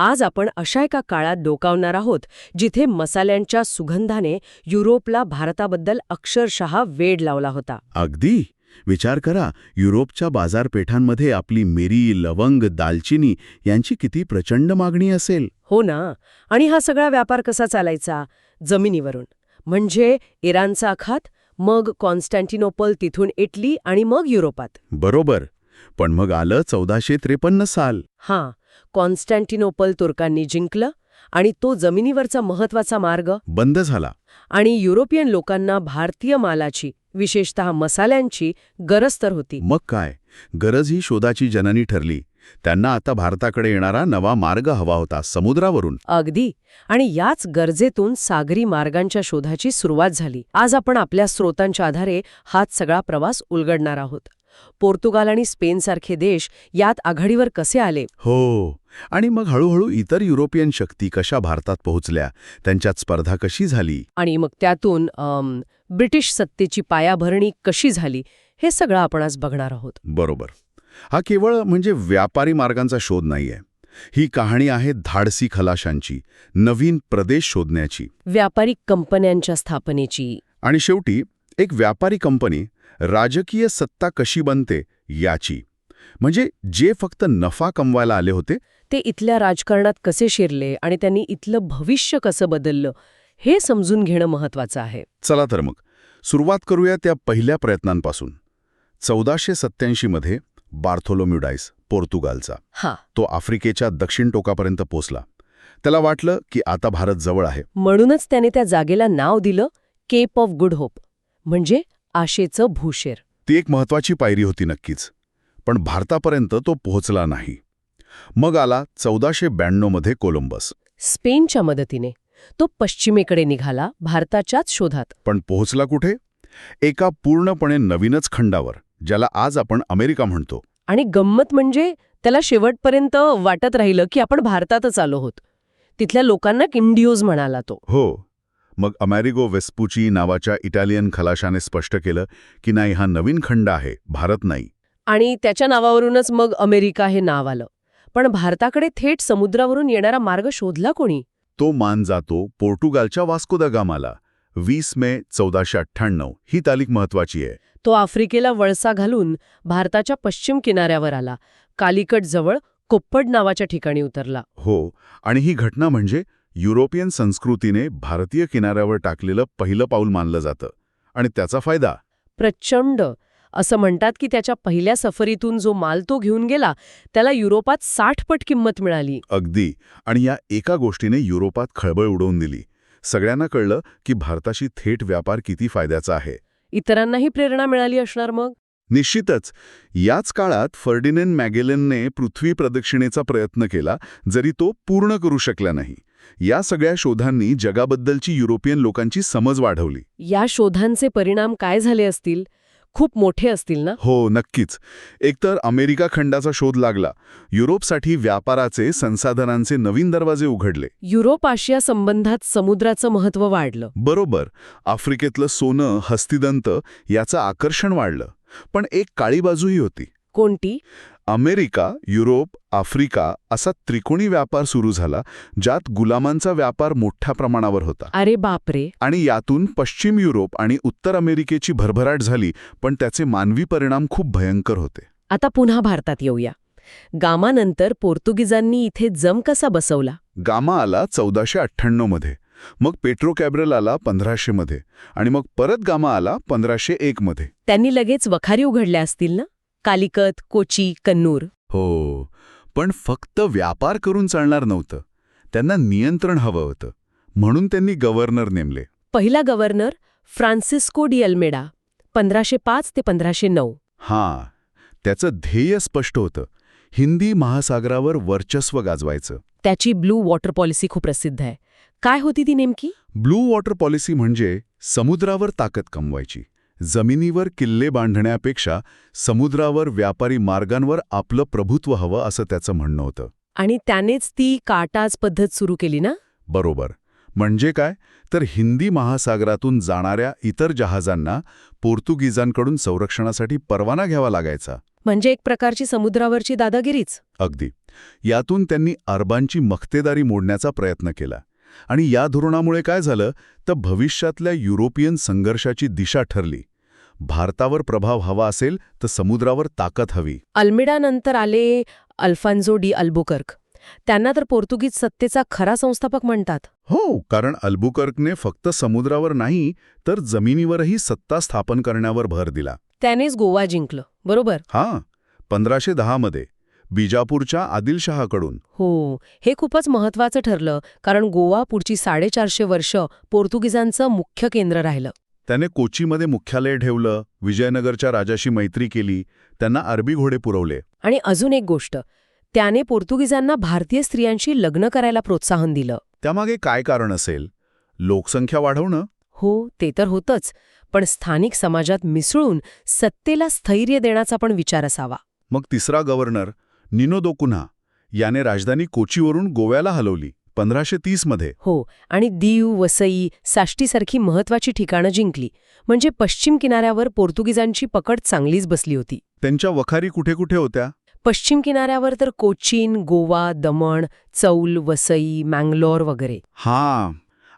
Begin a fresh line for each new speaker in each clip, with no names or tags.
आज आपण अशा एका काळात डोकावणार आहोत जिथे मसाल्यांच्या सुगंधाने युरोपला भारताबद्दल अक्षरशः वेड लावला होता.
अगदी! विचार करा युरोपच्या बाजारपेठांमध्ये आपली मिरी लवंग दालचिनी यांची किती प्रचंड मागणी असेल.
हो ना. आणि हा सगळा व्यापार कसा चालायचा? जमिनीवरून. म्हणजे इराणचा आखात मग कॉन्स्टँटिनोपल तिथून इटली आणि मग युरोपात.
बरोबर. पण मग आलं चौदाशे त्रेपन्न साल.
हां. कॉन्स्टँटिनोपल तुर्कांनी जिंकलं आणि तो जमिनीवरचा महत्त्वाचा मार्ग
बंद झाला.
आणि युरोपियन लोकांना भारतीय मालाची विशेषतः मसाल्यांची गरज तर होती.
मग काय? गरज ही शोधाची जननी ठरली. त्यांना आता भारताकडे येणारा नवा मार्ग हवा होता समुद्रावरून.
अगदी. आणि याच गरजेतून सागरी मार्गांच्या शोधाची सुरुवात झाली. आज आपण आपल्या स्रोतांच्या आधारे हाच सगळा प्रवास उलगडणार आहोत. पोर्तुगाल आणि स्पेनसारखे देश यात आघाडीवर कसे आले?
हो आणि मग हळूहळू इतर युरोपियन शक्ती कशा भारतात पोहोचल्या? त्यांच्यात स्पर्धा कशी झाली?
आणि मग त्यातून अम, ब्रिटिश सत्तेची पायाभरणी कशी झाली? हे सगळं आपण आज बघणार आहोत.
बरोबर. हा केवळ म्हणजे व्यापारी मार्गांचा शोध नाहीये. ही कहाणी आहे धाडसी खलाशांची नवीन प्रदेश शोधण्याची.
व्यापारिक कंपन्यांच्या स्थापनेची.
आणि शेवटी एक व्यापारी कंपनी राजकीय सत्ता कशी बनते याची. म्हणजे जे फक्त नफा कमवायला आले होते.
ते इथल्या राजकारणात कसे शिरले आणि त्यांनी इथलं भविष्य कसं बदललं हे समजून घेणं महत्वाचं आहे.
चला तर मग सुरुवात करूया त्या पहिल्या प्रयत्नांपासून. चौदाशे सत्याऐंशीमध्ये बार्थोलोम्युडाईस पोर्तुगालचा.
हा.
तो आफ्रिकेच्या दक्षिण टोकापर्यंत पोचला त्याला वाटलं की आता भारत जवळ आहे.
म्हणूनच त्याने त्या जागेला नाव दिलं केप ऑफ गुड होप. म्हणजे आशेचं भूशेर
ती एक महत्वाची पायरी होती नक्कीच पण भारतापर्यंत तो पोहोचला नाही. मग आला चौदाशे ब्याण्णवमध्ये कोलंबस.
स्पेनच्या मदतीने. तो पश्चिमेकडे निघाला भारताच्याच शोधात.
पण पोहोचला कुठे? एका पूर्णपणे नवीनच खंडावर ज्याला आज आपण अमेरिका म्हणतो.
आणि गंमत म्हणजे त्याला शेवटपर्यंत वाटत राहिलं की आपण भारतातच आलो होत. तिथल्या लोकांना किंडिओज म्हणाला तो.
हो मग अमेरिगो वेस्पुची नावाच्या इटालियन खलाशाने स्पष्ट केलं की नाही हा नवीन खंड आहे भारत नाही.
आणि त्याच्या नावावरूनच मग अमेरिका हे नाव आलं. पण भारताकडे थेट समुद्रावरून येणारा मार्ग शोधला कोणी?
तो मान जातो पोर्तुगालच्या वास्को द गामाला. वीस मे चौदाशे अठ्ठ्याण्णव ही तारीख महत्वाची आहे.
तो आफ्रिकेला वळसा घालून भारताच्या पश्चिम किनाऱ्यावर आला. कालिकट जवळ कोप्पड नावाच्या ठिकाणी उतरला.
हो आणि ही घटना म्हणजे युरोपियन संस्कृतीने भारतीय किनाऱ्यावर टाकलेलं पहिलं पाऊल मानलं जातं. आणि त्याचा फायदा?
प्रचंड. असं म्हणतात की त्याच्या पहिल्या सफरीतून जो माल तो घेऊन गेला त्याला युरोपात साठ पट किंमत मिळाली.
अगदी. आणि या एका गोष्टीने युरोपात खळबळ उडवून दिली. सगळ्यांना कळलं की भारताशी थेट व्यापार किती फायद्याचा आहे.
इतरांनाही प्रेरणा मिळाली असणार मग?
निश्चितच. याच काळात फर्डिनेंड मॅगेलनने पृथ्वी प्रदक्षिणेचा प्रयत्न केला जरी तो पूर्ण करू शकला नाही. या सगळ्या शोधांनी जगाबद्दलची युरोपियन लोकांची समज वाढवली.
या शोधांचे परिणाम काय झाले असतील? खूप मोठे असतील ना?
हो नक्कीच. एकतर अमेरिका खंडाचा शोध लागला. युरोपसाठी व्यापाराचे संसाधनांचे नवीन दरवाजे उघडले.
युरोप आशिया संबंधात समुद्राचं महत्त्व वाढलं.
बरोबर. आफ्रिकेतलं सोनं हस्तिदंत याचं आकर्षण वाढलं. पण एक काळी बाजूही होती.
कोणती?
अमेरिका युरोप आफ्रिका असा त्रिकोणी व्यापार सुरू झाला ज्यात गुलामांचा व्यापार मोठ्या प्रमाणावर होता.
अरे बापरे!
आणि यातून पश्चिम युरोप आणि उत्तर अमेरिकेची भरभराट झाली पण त्याचे मानवी परिणाम खूप भयंकर होते.
आता पुन्हा भारतात येऊया. गामानंतर पोर्तुगीजांनी इथे जम कसा बसवला?
गामा आला चौदाशे अठ्ठ्याण्णवमध्ये मग पेट्रो कॅब्रल आला पंधराशेमध्ये आणि मग परत गामा आला पंधराशे एकमध्ये
त्यांनी लगेच वखारी उघडल्या असतील ना? कालिकत कोची कन्नूर.
हो पण फक्त व्यापार करून चालणार नव्हतं. त्यांना नियंत्रण हवं होतं. म्हणून त्यांनी गव्हर्नर नेमले.
पहिला गव्हर्नर फ्रान्सिस्को डी अल्मेडा पंधराशे पाच ते पंधराशे नऊ.
हां त्याचं ध्येय स्पष्ट होतं. हिंदी महासागरावर वर्चस्व गाजवायचं.
त्याची ब्लू वॉटर पॉलिसी खूप प्रसिद्ध आहे. काय होती ती नेमकी?
ब्लू वॉटर पॉलिसी म्हणजे समुद्रावर ताकद कमवायची. जमिनीवर किल्ले बांधण्यापेक्षा समुद्रावर व्यापारी मार्गांवर आपलं प्रभुत्व हवं असं त्याचं म्हणणं होतं.
आणि त्यानेच ती काटाज पद्धत सुरू केली ना?
बरोबर. म्हणजे काय? तर हिंदी महासागरातून जाणाऱ्या इतर जहाजांना पोर्तुगीजांकडून संरक्षणासाठी परवाना घ्यावा लागायचा.
म्हणजे एक प्रकारची समुद्रावरची दादागिरीच?
अगदी. यातून त्यांनी अरबांची मक्तेदारी मोडण्याचा प्रयत्न केला. आणि या धोरणामुळे काय झालं? तर भविष्यातल्या युरोपियन संघर्षाची दिशा ठरली. भारतावर प्रभाव हवा असेल तर समुद्रावर ताकद हवी.
अल्मिडानंतर आले अल्फान्झो डी अल्बुकर्क. त्यांना तर पोर्तुगीज सत्तेचा खरा संस्थापक म्हणतात.
हो कारण अल्बुकर्कने फक्त समुद्रावर नाही तर जमिनीवरही सत्ता स्थापन करण्यावर भर दिला.
त्यानेच गोवा जिंकलं. बरोबर?
हां पंधराशे दहामध्ये बिजापूरच्या आदिलशहाकडून.
हो हे खूपच महत्वाचं ठरलं कारण गोवा पुढची साडेचारशे वर्ष पोर्तुगीजांचं मुख्य केंद्र राहिलं.
त्याने कोचीमध्ये मुख्यालय ठेवलं विजयनगरच्या राजाशी मैत्री केली त्यांना अरबी घोडे पुरवले.
आणि अजून एक गोष्ट त्याने पोर्तुगीजांना भारतीय स्त्रियांशी लग्न करायला प्रोत्साहन दिलं.
त्यामागे काय कारण असेल? लोकसंख्या वाढवणं?
हो ते तर होतंच पण स्थानिक समाजात मिसळून सत्तेला स्थैर्य देण्याचा पण विचार असावा.
मग तिसरा गव्हर्नर निनो दोकुन्हा याने राजधानी कोचीवरून गोव्याला हलवली पंधराशे तीसमध्ये
हो आणि दीव वसई साष्टीसारखी महत्वाची ठिकाणं जिंकली. म्हणजे पश्चिम किनाऱ्यावर पोर्तुगीजांची पकड चांगलीच बसली होती.
त्यांच्या वखारी कुठे कुठे होत्या?
पश्चिम किनाऱ्यावर तर कोचीन गोवा दमण चौल वसई मँगलोर वगैरे.
हां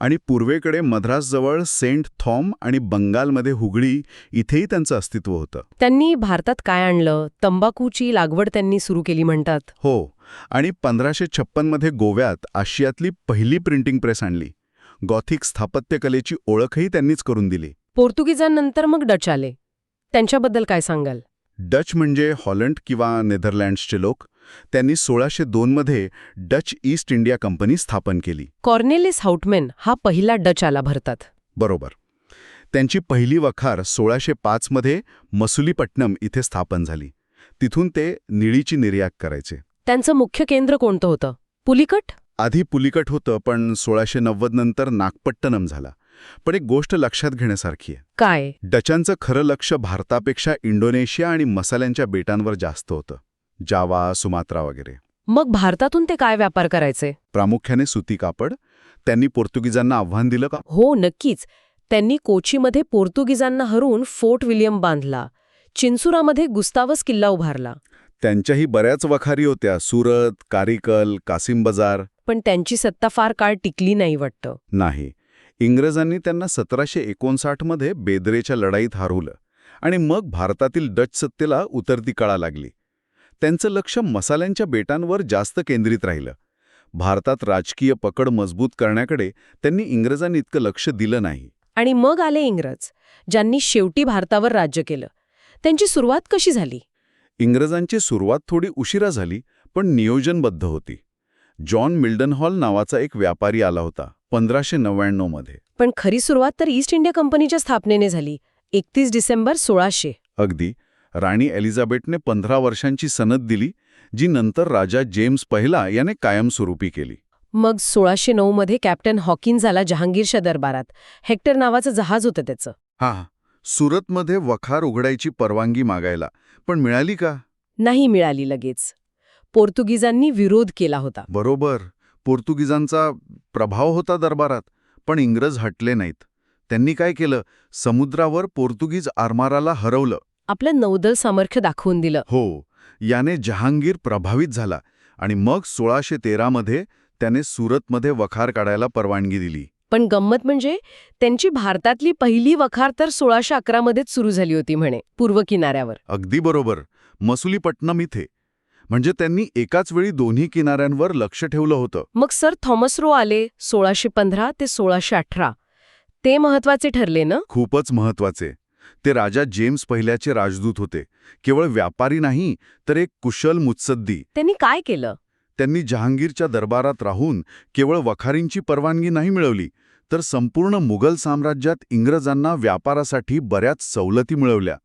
आणि पूर्वेकडे मद्रासजवळ सेंट थॉम आणि बंगालमध्ये हुगळी इथेही त्यांचं अस्तित्व होतं.
त्यांनी भारतात काय आणलं? तंबाखूची लागवड त्यांनी सुरू केली म्हणतात.
हो आणि पंधराशे छप्पनमध्ये गोव्यात आशियातली पहिली प्रिंटिंग प्रेस आणली. गॉथिक स्थापत्यकलेची ओळखही त्यांनीच करून दिली.
पोर्तुगीजांनंतर मग डच आले. त्यांच्याबद्दल काय सांगाल?
डच म्हणजे हॉलंड किंवा नेदरलँड्सचे लोक त्यांनी सोळाशे दोनमध्ये डच ईस्ट इंडिया कंपनी स्थापन केली.
कॉर्नेलिस हाउटमॅन हा पहिला डच आला भरतात.
बरोबर. त्यांची पहिली वखार सोळाशे पाचमध्ये मसुलीपट्टणम इथे स्थापन झाली. तिथून ते निळीची निर्यात करायचे.
त्यांचं मुख्य केंद्र कोणतं होतं? पुलिकट?
आधी पुलिकट होतं पण सोळाशे नव्वद नंतर नागपट्टणम झाला. पण एक गोष्ट लक्षात घेण्यासारखी आहे.
काय?
डचांचं खरं लक्ष भारतापेक्षा इंडोनेशिया आणि मसाल्यांच्या बेटांवर जास्त होतं. जावा सुमात्रा वगैरे.
मग भारतातून ते काय व्यापार करायचे?
प्रामुख्याने सुती कापड. त्यांनी पोर्तुगीजांना आव्हान दिलं का?
हो नक्कीच. त्यांनी कोचीमध्ये पोर्तुगीजांना हरवून फोर्ट विल्यम बांधला. चिन्सुरामध्ये गुस्तावस किल्ला उभारला.
त्यांच्याही बऱ्याच वखारी होत्या सुरत कारिकल कासिम बाजार.
पण त्यांची सत्ता फार काळ टिकली नाही वाटतं.
नाही. इंग्रजांनी त्यांना सतराशे एकोणसाठमध्ये बेदरेच्या लढाईत हरवलं आणि मग भारतातील डच सत्तेला उतरती कळा लागली. त्यांचं लक्ष मसाल्यांच्या बेटांवर जास्त केंद्रित राहिलं. भारतात राजकीय पकड मजबूत करण्याकडे त्यांनी इंग्रजांनी इतकं लक्ष दिलं नाही.
आणि मग आले इंग्रज ज्यांनी शेवटी भारतावर राज्य केलं. त्यांची सुरुवात कशी झाली?
इंग्रजांची सुरुवात थोडी उशिरा झाली पण नियोजनबद्ध होती. जॉन मिल्डनहॉल नावाचा एक व्यापारी आला होता पंधराशे नव्याण्णवमध्ये
पण खरी सुरुवात तर ईस्ट इंडिया कंपनीच्या स्थापनेने झाली एकतीस डिसेंबर सोळाशे.
अगदी. राणी एलिझाबेथने पंधरा वर्षांची सनद दिली जी नंतर राजा जेम्स पहिला याने कायमस्वरूपी केली.
मग सोळाशे नऊमध्ये कॅप्टन हॉकिन्स आला जहांगीरच्या दरबारात. हेक्टर नावाचं जहाज होतं त्याचं.
हा. सुरतमध्ये वखार उघडायची परवानगी मागायला. पण मिळाली का?
नाही मिळाली लगेच. पोर्तुगीजांनी विरोध केला होता.
बरोबर. पोर्तुगीजांचा प्रभाव होता दरबारात पण इंग्रज हटले नाहीत. त्यांनी काय केलं? समुद्रावर पोर्तुगीज आरमाराला हरवलं.
आपलं नौदल सामर्थ्य दाखवून दिलं.
हो याने जहांगीर प्रभावित झाला आणि मग सोळाशे तेरामध्ये त्याने सुरतमध्ये वखार काढायला परवानगी दिली.
पण गंमत म्हणजे त्यांची भारतातली पहिली वखार तर सोळाशे अकरामध्येच सुरू झाली होती म्हणे पूर्व किनाऱ्यावर.
अगदी बरोबर. मसुलीपट्टणम इथे. म्हणजे त्यांनी एकाच वेळी दोन्ही किनाऱ्यांवर लक्ष ठेवलं होतं.
मग सर थॉमस रो आले सोळाशे पंधरा ते सोळाशे अठरा. ते महत्त्वाचे ठरले ना?
खूपच महत्त्वाचे ते राजा जेम्स पहिल्याचे राजदूत होते. केवळ व्यापारी नाही तर एक कुशल मुत्सद्दी.
त्यांनी काय केलं?
त्यांनी जहांगीरच्या दरबारात राहून केवळ वखारींची परवानगी नाही मिळवली तर संपूर्ण मुघल साम्राज्यात इंग्रजांना व्यापारासाठी बऱ्याच सवलती मिळवल्या.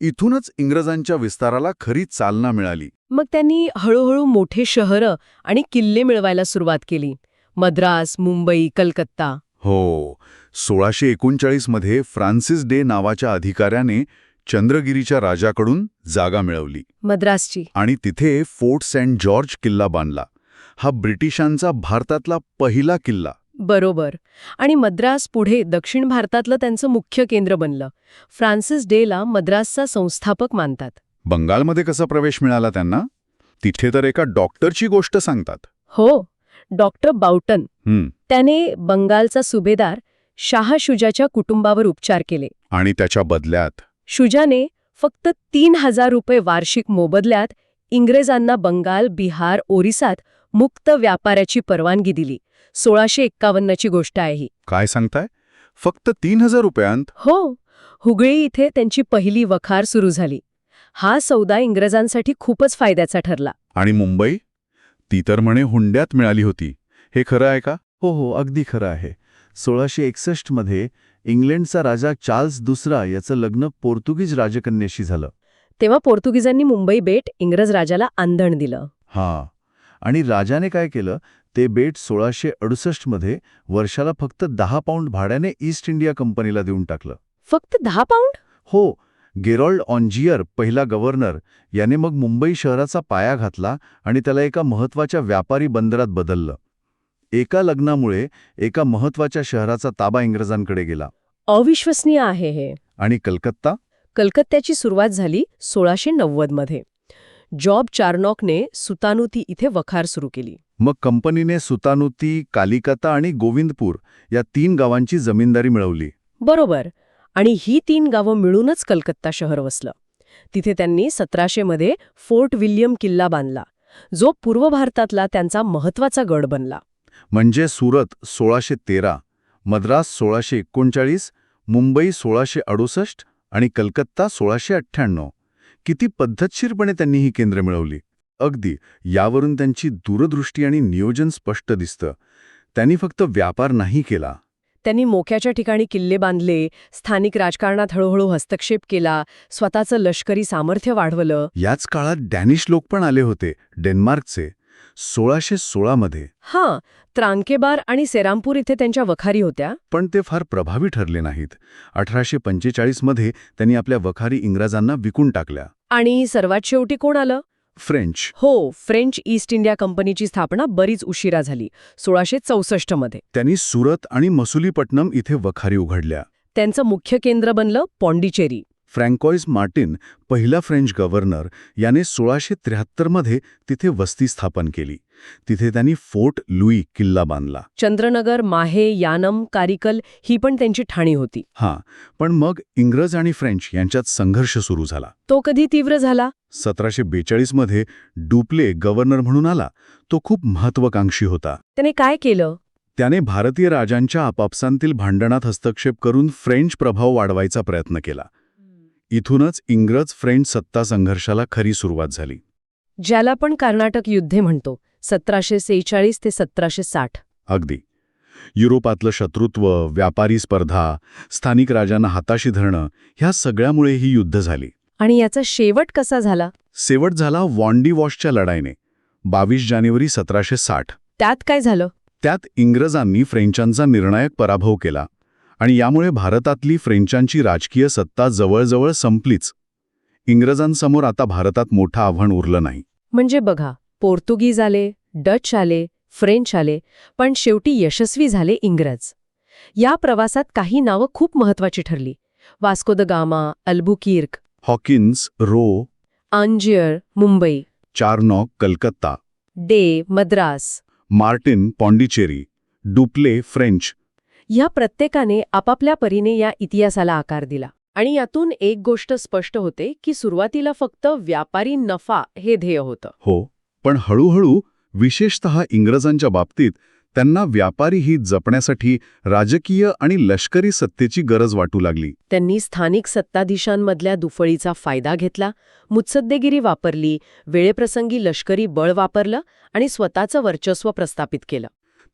इथूनच इंग्रजांच्या विस्ताराला खरी चालना मिळाली.
मग त्यांनी हळूहळू मोठे शहरं आणि किल्ले मिळवायला सुरुवात केली. मद्रास मुंबई कलकत्ता.
हो. सोळाशे एकोणचाळीसमध्ये फ्रान्सिस डे नावाच्या अधिकाऱ्याने चंद्रगिरीच्या राजाकडून जागा मिळवली.
मद्रासची.
आणि तिथे फोर्ट सेंट जॉर्ज किल्ला बांधला. हा ब्रिटिशांचा भारतातला पहिला किल्ला.
बरोबर. आणि मद्रास पुढे दक्षिण भारतातलं त्यांचं मुख्य केंद्र बनलं. फ्रान्सिस डेला मद्रासचा संस्थापक मानतात.
बंगालमध्ये कसा प्रवेश मिळाला त्यांना?
तिथे तर एका डॉक्टरची गोष्ट सांगतात.
हो. Doctor Boughton. त्याने बंगालचा सुभेदार शाह शुजाच्या कुटुंबावर उपचार केले.
आणि त्याच्या बदल्यात?
शुजाने फक्त तीन हजार रुपये वार्षिक मोबदल्यात इंग्रजांना बंगाल बिहार ओरिसात मुक्त व्यापाराची परवानगी दिली. सोळाशे एक्कावन्नची गोष्ट आहे ही.
काय सांगताय? फक्त तीन हजार रुपयांत?
हो. हुगळी इथे त्यांची पहिली वखार सुरू झाली. हा सौदा इंग्रजांसाठी खूपच फायद्याचा ठरला.
आणि मुंबई? ती तर म्हणे हुंड्यात मिळाली होती. हे खरं आहे का?
हो हो अगदी खरं आहे. सोळाशे एकसष्टमध्ये इंग्लंडचा राजा चार्ल्स दुसरा याचं लग्न पोर्तुगीज राजकन्याशी झालं.
तेव्हा पोर्तुगीजांनी मुंबई बेट इंग्रज राजाला आंदण दिलं.
हां आणि राजाने काय केलं ते बेट सोळाशे अडुसष्टमध्ये वर्षाला फक्त दहा पाऊंड भाड्याने ईस्ट इंडिया कंपनीला देऊन टाकलं.
फक्त दहा पाऊंड?
हो गेरॉल्ड ऑन्जियर पहिला गव्हर्नर याने मग मुंबई शहराचा पाया घातला आणि त्याला एका महत्त्वाच्या व्यापारी बंदरात बदललं. एका लग्नामुळे एका महत्त्वाच्या शहराचा ताबा इंग्रजांकडे गेला.
अविश्वसनीय आहे हे.
आणि कलकत्ता?
कलकत्त्याची सुरुवात झाली सोळाशे नव्वदमध्ये जॉब चार्नॉकने सुतानुती इथे वखार सुरू केली.
मग कंपनीने सुतानुती कालिकता आणि गोविंदपूर या तीन गावांची जमीनदारी मिळवली.
बरोबर. आणि ही तीन गावं मिळूनच कलकत्ता शहर वसलं. तिथे त्यांनी सतराशेमध्ये फोर्ट विल्यम किल्ला बांधला जो पूर्व भारतातला त्यांचा महत्त्वाचा गड बनला.
म्हणजे सुरत सोळाशे तेरा मद्रास सोळाशे एकोणचाळीस मुंबई सोळाशे अडुसष्ट आणि कलकत्ता सोळाशे अठ्ठ्याण्णव. किती पद्धतशीरपणे त्यांनी ही केंद्र मिळवली? अगदी यावरून त्यांची दूरदृष्टी आणि नियोजन स्पष्ट दिसतं. त्यांनी फक्त व्यापार नाही केला.
त्यांनी मोक्याच्या ठिकाणी किल्ले बांधले स्थानिक राजकारणात हळूहळू हस्तक्षेप केला स्वतःचं लष्करी सामर्थ्य वाढवलं.
याच काळात डॅनिश लोक पण आले होते डेन्मार्कचे. सोळाशे सोळामध्ये
हां त्रांकेबार आणि सेरामपूर इथे त्यांच्या वखारी होत्या.
पण ते फार प्रभावी ठरले नाहीत. अठराशे पंचेचाळीसमध्ये त्यांनी आपल्या वखारी इंग्रजांना विकून टाकल्या.
आणि सर्वात शेवटी कोण आलं?
फ्रेंच.
हो फ्रेंच ईस्ट इंडिया कंपनीची स्थापना बरीच उशिरा झाली सोळाशे चौसष्टमध्ये
त्यांनी सुरत आणि मसुलीपट्टणम इथे वखारी उघडल्या.
त्यांचं मुख्य केंद्र बनलं पॉन्डिचेरी
फ्रँकॉईस मार्टिन पहिला फ्रेंच गव्हर्नर याने सोळाशे त्र्याहत्तरमध्ये तिथे वस्ती स्थापन केली. तिथे त्यांनी फोर्ट लुई किल्ला बांधला.
चंद्रनगर माहे यानम कारिकल ही पण त्यांची ठाणी होती.
हां पण मग इंग्रज आणि फ्रेंच यांच्यात संघर्ष सुरू झाला.
तो कधी तीव्र झाला?
सतराशे बेचाळीसमध्ये डुप्ले गव्हर्नर म्हणून आला. तो खूप महत्वाकांक्षी होता.
त्याने काय केलं?
त्याने भारतीय राजांच्या आपापसांतील भांडणात हस्तक्षेप करून फ्रेंच प्रभाव वाढवायचा प्रयत्न केला. इथूनच इंग्रज फ्रेंच सत्ता संघर्षाला खरी सुरुवात झाली.
ज्याला आपण कर्नाटक युद्धे म्हणतो सतराशे सेहेचाळीस ते सतराशे साठ.
अगदी. युरोपातलं शत्रुत्व व्यापारी स्पर्धा स्थानिक राजांना हाताशी धरणं ह्या सगळ्यामुळे ही युद्ध झाली.
आणि याचा शेवट कसा झाला?
शेवट झाला वॉन्डी वॉशच्या लढाईने बावीस जानेवारी सतराशे साठ.
त्यात काय झालं?
त्यात इंग्रजांनी फ्रेंचांचा निर्णायक पराभव केला. आणि यामुळे भारतातली फ्रेंचांची राजकीय सत्ता जवळजवळ संपलीच. इंग्रजांसमोर आता भारतात मोठं आव्हान उरलं नाही.
म्हणजे बघा पोर्तुगीज आले डच आले फ्रेंच आले पण शेवटी यशस्वी झाले इंग्रज. या प्रवासात काही नावं खूप महत्वाची ठरली. Vasco da Gama Albuquerque
Hawkins Roe
Aungier Mumbai.
Charnock Calcutta.
Day Madras.
Martin Pondicherry Dupleix French.
ह्या प्रत्येकाने आपापल्या परीने या इतिहासाला आकार दिला. आणि यातून एक गोष्ट स्पष्ट होते की सुरुवातीला फक्त व्यापारी नफा हे ध्येय होतं.
हो पण हळूहळू विशेषत इंग्रजांच्या बाबतीत त्यांना व्यापारी हित जपण्यासाठी राजकीय आणि लष्करी सत्तेची गरज वाटू लागली.
त्यांनी स्थानिक सत्ताधीशांमधल्या दुफळीचा फायदा घेतला मुत्सद्देगिरी वापरली वेळेप्रसंगी लष्करी बळ वापरलं आणि स्वतःचं वर्चस्व प्रस्थापित केलं.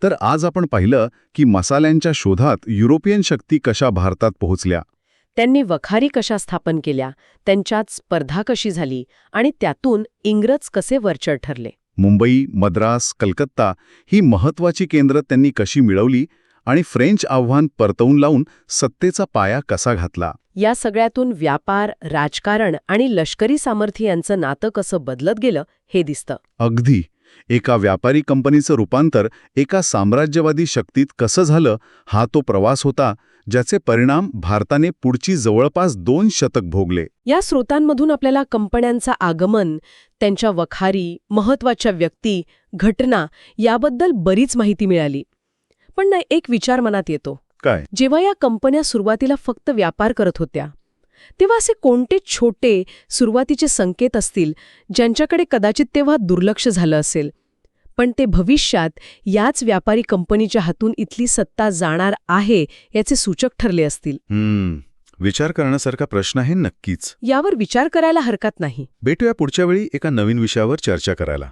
तर आज आपण पाहिलं की मसाल्यांच्या शोधात युरोपियन शक्ती कशा भारतात पोहोचल्या?
त्यांनी वखारी कशा स्थापन केल्या? त्यांच्यात स्पर्धा कशी झाली? आणि त्यातून इंग्रज कसे वरचढ ठरले?
मुंबई मद्रास कलकत्ता ही महत्वाची केंद्र त्यांनी कशी मिळवली आणि फ्रेंच आव्हान परतवून लावून सत्तेचा पाया कसा घातला?
या सगळ्यातून व्यापार राजकारण आणि लष्करी सामर्थ्य यांचं नातं कसं बदलत गेलं हे दिसतं.
अगदी. एका व्यापारी कंपनीचं रूपांतर एका साम्राज्यवादी शक्तीत कसं झालं हा तो प्रवास होता ज्याचे परिणाम भारताने पुढची जवळपास दोन शतक भोगले.
या स्रोतांमधून आपल्याला कंपन्यांचा आगमन त्यांच्या वखारी महत्त्वाच्या व्यक्ती घटना याबद्दल बरीच माहिती मिळाली. पण ना एक विचार मनात येतो.
काय?
जेव्हा या कंपन्या सुरुवातीला फक्त व्यापार करत होत्या तेव्हा असे कोणते छोटे सुरुवातीचे संकेत असतील ज्यांच्याकडे कदाचित तेव्हा दुर्लक्ष झालं असेल? पण ते भविष्यात याच व्यापारी कंपनीच्या हातून इथली सत्ता जाणार आहे याचे सूचक ठरले असतील.
हम्म विचार करण्यासारखा प्रश्न आहे नक्कीच.
यावर विचार करायला हरकत नाही.
भेटूया पुढच्या वेळी एका नवीन विषयावर चर्चा करायला.